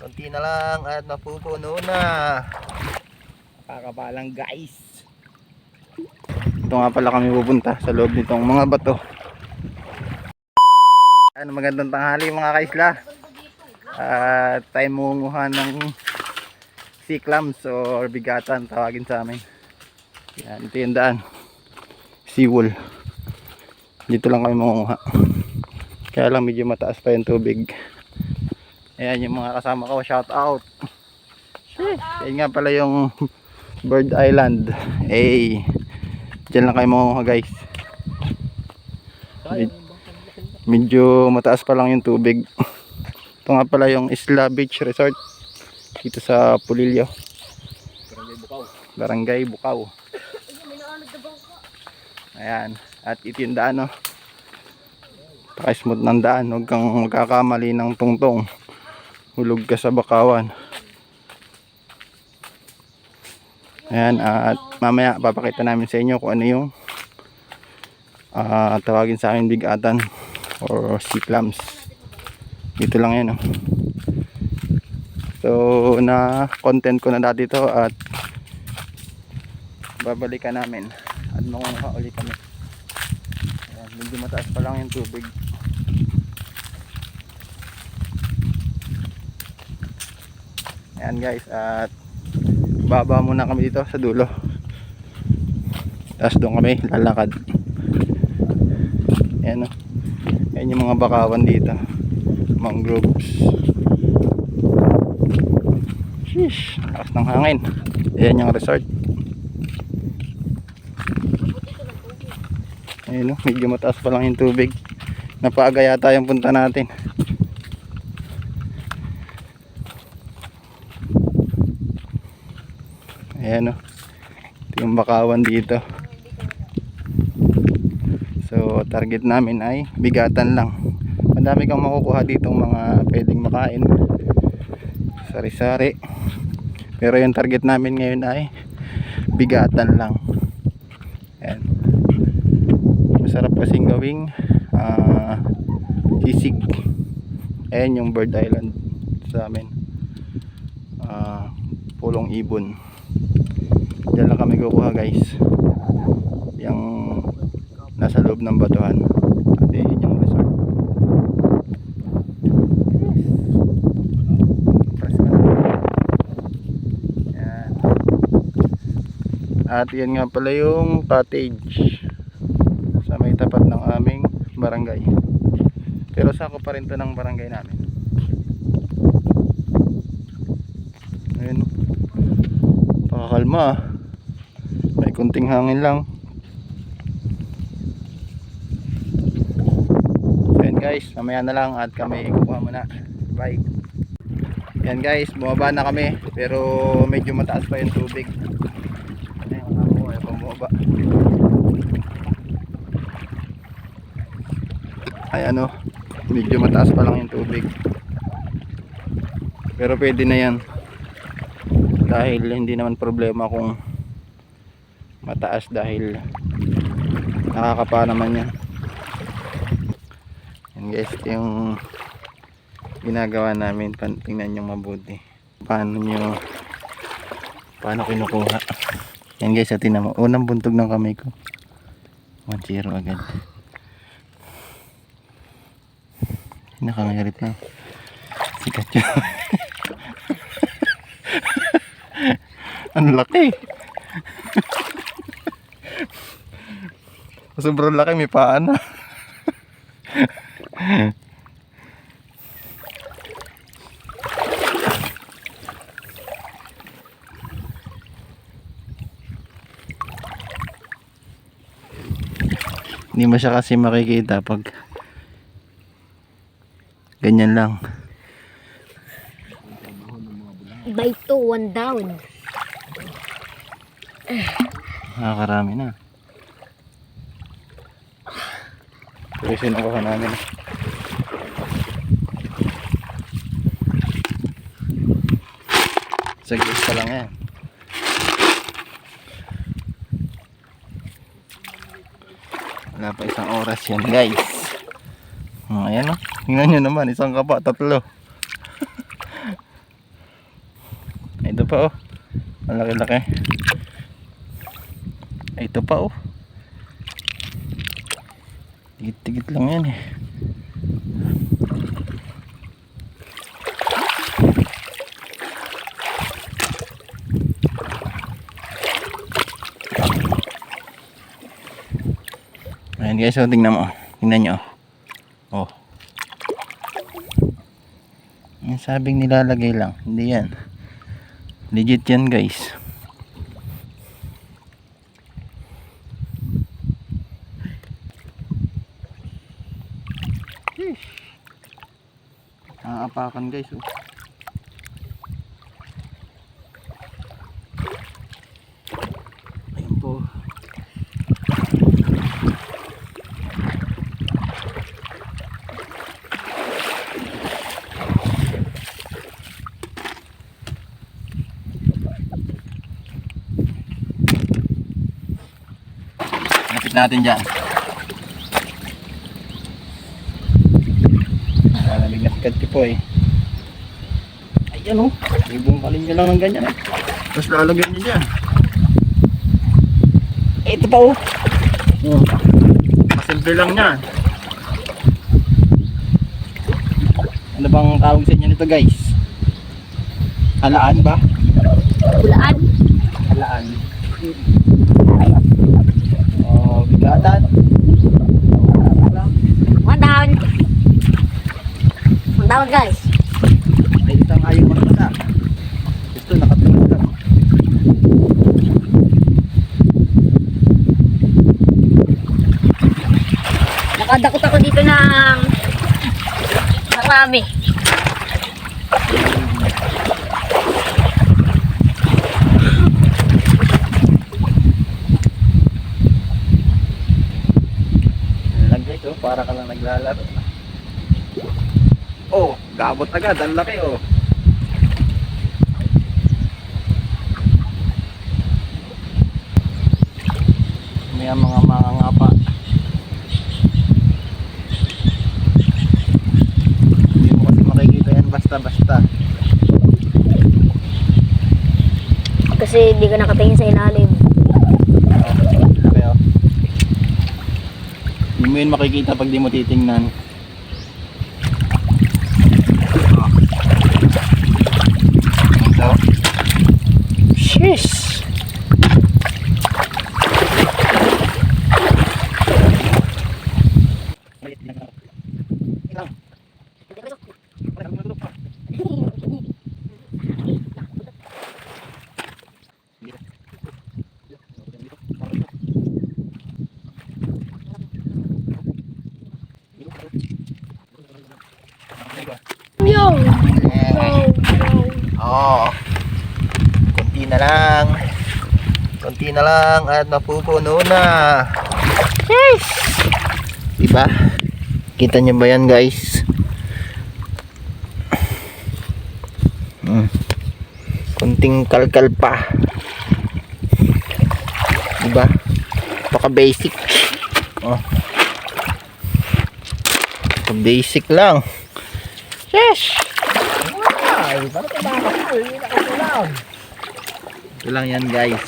Konti na lang at mapupuno na. Kakabalang guys. Ito nga pala kami pupunta sa loob nitong mga bato. Ano magandang tanghali mga kaisla. At tayo munguha ng sea clams or bigatan tawagin sa amin. Yan, ito yung daan. Seawall. Dito lang kami mangunguha. Kaya lang medyo mataas pa yung tubig. Ayan yung mga kasama ko. Shout out. Yan nga pala yung Bird Island. Eh, dyan lang kayo mangunguha guys. Med- medyo mataas pa lang yung tubig. Ito nga pala yung Isla Beach Resort. Dito sa Pulilio. Barangay Bukaw. Ayan. At ito yung daan, no? Paka-smooth ng daan. Huwag kang magkakamali ng tungtong. Hulog ka sa bakawan. Ayan. At mamaya papakita namin sa inyo kung ano yung ah, tawagin sa akin bigatan or sea clams. Dito lang yan, no? So, na content ko na dati to at babalikan namin at makuha ulit kami Ayan, medyo mataas pa lang yung tubig ayan guys at baba muna kami dito sa dulo. Tapos doon kami lalakad. Ayan o ayan yung mga bakawan dito. Mangroves sheesh lakas ng hangin. Ayan yung resort. Ayun, oh, medyo mataas pa lang yung tubig. Napaaga yata yung punta natin. Ayan o. Ito yung bakawan dito. So, target namin ay bigatan lang. Madami kang makukuha ditong mga pwedeng makain. Sari-sari. Pero yung target namin ngayon ay bigatan lang. Ayan masarap kasing gawing ah, sisig ayan yung bird island sa amin Ah, pulong ibon dyan lang kami kukuha guys. Yung nasa loob ng batuhan. At yun yung resort. At yan nga pala yung cottage sa may tapat ng aming barangay. Pero sako pa rin to ng barangay namin. Ayun. Pakakalma ah. Kunting hangin lang. So yun guys. Mamaya na lang at kami kukuha muna. Bye. Yan guys. Bumaba na kami pero medyo mataas pa yung tubig. Ayun ako ayaw bumaba. Ay ano? Medyo mataas pa lang yung tubig. Pero pwede na yan. Dahil hindi naman problema kung mataas dahil nakakapa naman yan. Yan guys yung ginagawa namin. Tingnan nyo mabuti. Paano nyo paano kinukuha. Yan guys at tinan mo. Unang buntog ng kamay ko. 1-0 agad. Nakangarit na. Sikat yun. Ang laki. Sobrang laki, may paa na. Hindi mo siya kasi makikita pag ganyan lang. By two, one down. Nakakarami na. Pero sinukuha namin. Saglit pa lang yan. Wala pa isang oras yan guys. Oh, ayan o. Tingnan nyo naman, isang kapa, tatlo. pa oh. Malaki-laki. Ito pa oh. Tigit-tigit lang yan eh. Ayan guys, so tingnan mo. Tingnan nyo. Oh. Yung sabing nilalagay lang. Hindi yan. Legit yan guys. Naapakan guys oh. Ayun po. Lapit natin dyan. Lalamig na sikat po eh. Ayan oh. Ibungkalin nyo lang ng ganyan eh. Tapos lalagyan nyo dyan. Eh, ito pa oh. Oh. Masimple lang yan. Ano bang tawag sa inyo nito guys? Halaan ba? Bulaan. Halaan. Oh, bigatan. One down. One down guys. May isang ayaw magpasa. Ito, nakatingin lang. Nakadakot ako dito ng marami. Oh, para ka lang naglalaro. Oh, gabot agad, ang laki oh. May mga mga ngapa. Hindi mo kasi makikita yan basta-basta. Kasi hindi ka nakatingin sa ilalim. Oh. Hindi mo yun makikita pag di mo titingnan. Ito. Sheesh! Yo! Oo. Kunti na lang. Kunti na lang at mapupuno na. Yes! Diba? Kita nyo ba yan guys? Hmm. Kunting kalkal pa. Diba? Baka basic. Oh. Baka basic lang. Yes! Ito lang yan guys.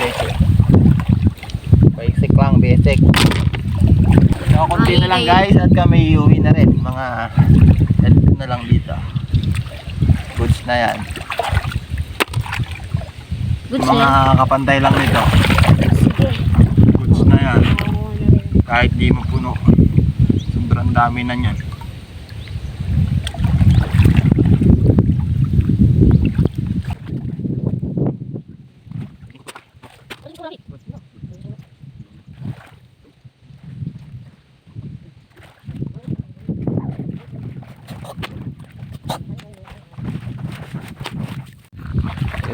Eh. Basic lang, basic. So, kunti na lang guys at kami iuwi na rin. Mga na lang dito. Goods na yan. Good Mga sir. kapantay lang nito. Sige. Goods na yan. Kahit di mo puno. Sobrang dami na yan.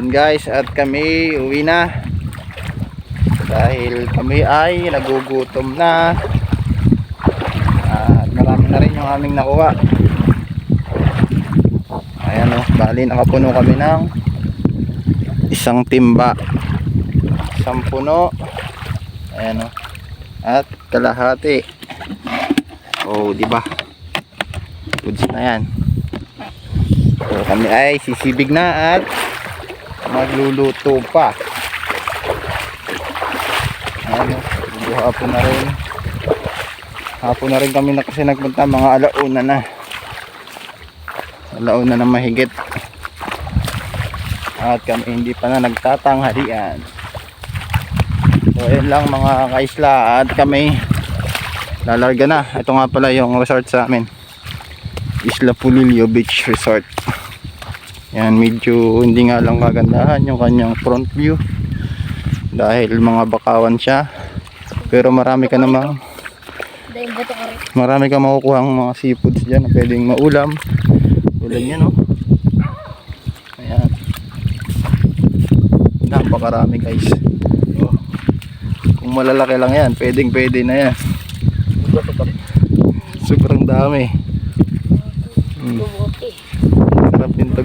Yun guys, at kami uwi na. Dahil kami ay nagugutom na. At marami na rin yung aming nakuha. Ayan o, bali nakapuno kami ng isang timba. Isang puno. Ayan o at kalahati. Oh di ba? Goods na yan. So kami ay sisibig na at magluluto pa. Ayan o medyo hapon na rin. Hapon na rin kami na kasi nagpunta. Mga alauna na. Alauna na mahigit. At kami hindi pa na nagtatanghalian. So ayun lang mga kaisla. At kami lalarga na. Ito nga pala yung resort sa amin. Isla Pulilio Beach Resort yan medyo hindi nga lang kagandahan yung kanyang front view. Dahil mga bakawan siya. Pero marami ka namang marami ka makukuha ang mga seafoods dyan na pwedeng maulam. Tulad yan no? Ayan. Napakarami guys. Oh. kung malalaki lang yan pwedeng pwede na yan. Sobrang dami. Hmm.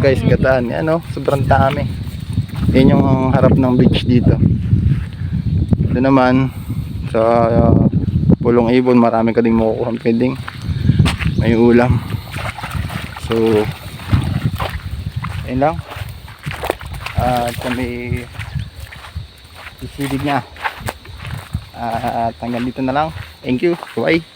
Guys gataan. Yan no sobrang dami. Yan yung harap ng beach dito. Ito naman sa uh, pulong ibon marami ka ding makukuha pwedeng may ulam. So yun lang. At kami isilig na at hanggang dito na lang. Thank you. Bye